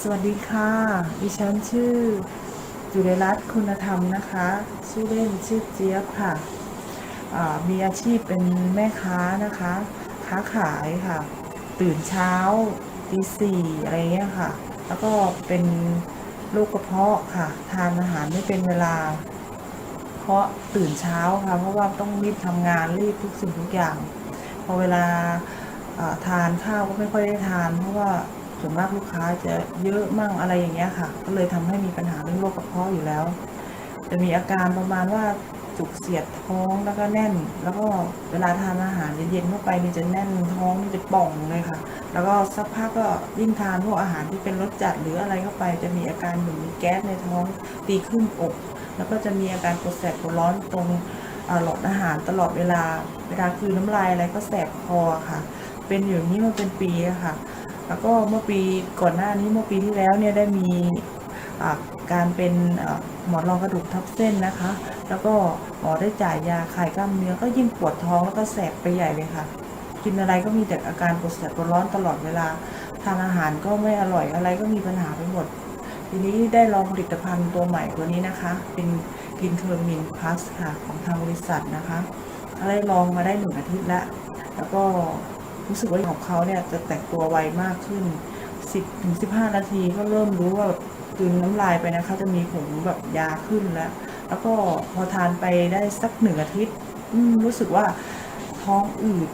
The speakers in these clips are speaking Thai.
สวัสดีค่ะ ดิฉันชื่อ จุลรัตน์คุณธรรมนะคะ ชื่อเล่นชื่อเจี๊ยบค่ะ มีอาชีพเป็นแม่ค้านะคะ ค้าขายค่ะ ตื่นเช้าตีสี่อะไรเงี้ยค่ะ แล้วก็เป็นโรคกระเพาะค่ะ ทานอาหารไม่เป็นเวลา เพราะตื่นเช้าค่ะ เพราะว่าต้องรีบทำงานรีบทุกสิ่งทุกอย่าง พอเวลาทานข้าวก็ไม่ค่อยได้ทาน เพราะว่า ส่วนมากลูกค้าจะเยอะมั่งอะไรอย่างเงี้ยค่ะ ก็เลยทำให้มีปัญหาเรื่องโรคกระเพาะอยู่แล้ว จะมีอาการประมาณว่าจุกเสียดท้องแล้วก็แน่น แล้วก็เวลาทานอาหารเย็นๆเข้าไปนี่จะแน่นท้องนี่จะป่องเลยค่ะ แล้วก็สักพักก็ยิ่งทานพวกอาหารที่เป็นรสจัดหรืออะไรเข้าไป จะมีอาการเหมือนมีแก๊สในท้องตีขึ้นอก แล้วก็จะมีอาการปวดแสบปวดร้อนตรงหลอดอาหารตลอดเวลา เวลาคือน้ำลายอะไรก็แสบคอค่ะ เป็นอยู่างนี้มาเป็นปีค่ะ แล้วก็เมื่อปีก่อนหน้านี้เมื่อปีที่แล้วเนี่ยได้มีการเป็นหมอนรองกระดูกทับเส้นนะคะ แล้วก็หมอได้จ่ายยาคลายกล้ามเนื้อก็ยิ่งปวดท้องแล้วก็แสบไปใหญ่เลยค่ะ กินอะไรก็มีแต่อาการปวดแสบปวดร้อนตลอดเวลา ทานอาหารก็ไม่อร่อยอะไรก็มีปัญหาไปหมด ทีนี้ได้ลองผลิตภัณฑ์ตัวใหม่ตัวนี้นะคะ เป็นกินเคอร์มินพลัสค่ะของทางบริษัทนะคะได้ลองมาได้หนึ่งอาทิตย์แล้ว แล้วก็ รู้สึกว่าของเขาเนี่ยจะแตกตัวไวมากขึ้น 10ถึง15 นาทีก็เริ่มรู้ว่าแบบกลืนน้ำลายไปนะคะจะมีผงแบบยาขึ้นแล้ว แล้วก็พอทานไปได้สักหนึ่งอาทิตย์รู้สึกว่าท้องอืด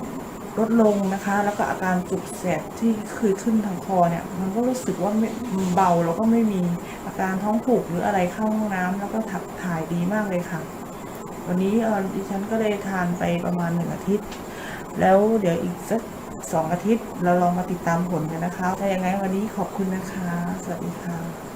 ลดลงนะคะ แล้วก็อาการจุกแสบที่เคยขึ้นทางคอเนี่ย มันก็รู้สึกว่าเบาแล้วก็ไม่มีอาการท้องผูกหรืออะไรเข้าห้องน้ำแล้วก็ถับถ่ายดีมากเลยค่ะ วันนี้ดิฉันก็เลยทานไปประมาณหนึ่งอาทิตย์ แล้วเดี๋ยวอีกสัก สองอาทิตย์ เราลองมาติดตามผลกันนะคะ ถ้าอย่างไงวันนี้ขอบคุณนะคะ สวัสดีค่ะ